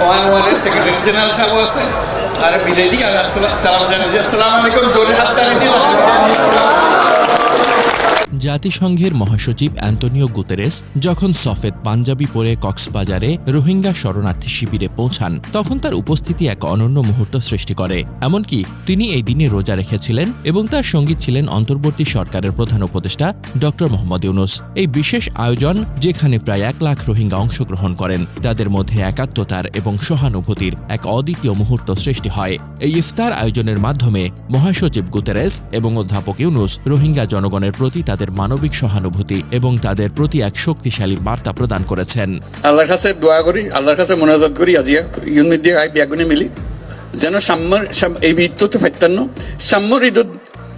One ওয়ানের secretary আছে আর বিলেদি আর আসসালাম সালাম জানাচ্ছি আসসালামু আলাইকুম জোরে হাত তালি দিন জাতিসংঘের মহাসচিব অ্যান্টনিও গুতেরেস যখন সফেদ পাঞ্জাবি পরে কক্সবাজারে রোহিঙ্গা শরণার্থী শিবিরে পৌঁছান, তখন তার উপস্থিতি এক অনন্য মুহূর্ত সৃষ্টি করে। এমনকি তিনি এই দিনে রোজা রেখেছিলেন এবং তার সঙ্গী ছিলেন অন্তর্বর্তী সরকারের প্রধান উপদেষ্টা ড মোহাম্মদ ইউনুস। এই বিশেষ আয়োজন, যেখানে প্রায় এক লাখ রোহিঙ্গা অংশগ্রহণ করেন, তাদের মধ্যে একাত্মতার এবং সহানুভূতির এক অদ্বিতীয় মুহূর্ত সৃষ্টি হয়। এই ইফতার আয়োজনের মাধ্যমে মহাসচিব গুতেরেস এবং অধ্যাপক ইউনুস রোহিঙ্গা জনগণের প্রতি তাদের মানবিক সহানুভূতি এবং তাদের প্রতি এক শক্তিশালী বার্তা প্রদান করেছেন। আল্লাহর কাছে দোয়া করি আল্লাহর কাছে মোনাজাত করি আজিয়া ইউন মধ্যে আই বিয়াগুনে মিলি। যেন সাম্যর সাম- এই ঈদ তো ফাইতান্ন সাম্যর ঈদত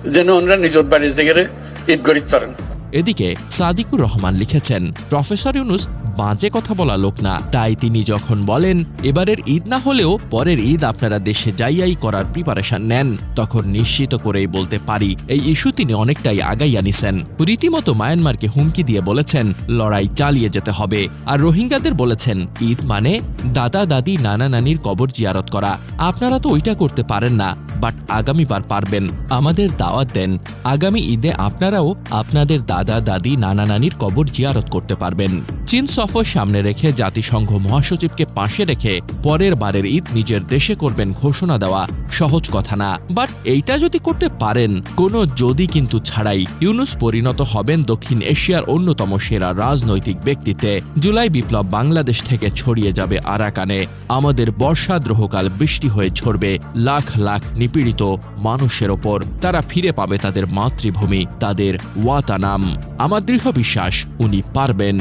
যেন আমরা নিজত বাড়ির জায়গায় ঈদ গরিত পারেন। এদিকে সাদিকুর রহমান লিখেছেন প্রফেসর ইউনুস বাজে কথা বলা লোক না। তাই তিনি যখন বলেন, এবারের ঈদ না হলেও পরের ঈদ আপনারা দেশে যাইয়াই করার প্রিপারেশন নেন, তখন নিশ্চিত করেই বলতে পারি, এই ইস্যু তিনি অনেকটাই আগাইয়া নিছেন। রীতিমতো মায়ানমারকে হুমকি দিয়ে বলেছেন, লড়াই চালিয়ে যেতে হবে। আর রোহিঙ্গাদের বলেছেন, ঈদ মানে দাদা, দাদি, নানা, নানির কবর জিয়ারত করা। আপনারা তো ওইটা করতে পারেন না, বাট আগামীবার পারবেন। আমাদের দাওয়াত দেন। আগামী ঈদে আপনারাও আপনাদের দাদা, দাদি, নানা, নানির কবর জিয়ারত করতে পারবেন। চীন সফর সামনে রেখে জাতিসংঘ মহাসচিবকে পাশে রেখে পরের বারের ঈদ নিজের দেশে করবেন ঘোষণা দেওয়া সহজ কথা না। বাট এইটা যদি করতে পারেন, কোনো যদি কিন্তু ছাড়াই ইউনুস পরিণত হবেন দক্ষিণ এশিয়ার অন্যতম সেরা রাজনৈতিক ব্যক্তিত্বে। জুলাই বিপ্লব বাংলাদেশ থেকে ছড়িয়ে যাবে আরাকানে। আমাদের বর্ষাদ্রোহকাল বৃষ্টি হয়ে ঝরবে লাখ লাখ নিপীড়িত মানুষের ওপর। তারা ফিরে পাবে তাদের মাতৃভূমি, তাদের ওয়াতানাম। আমার দৃঢ় বিশ্বাস, উনি পারবেন।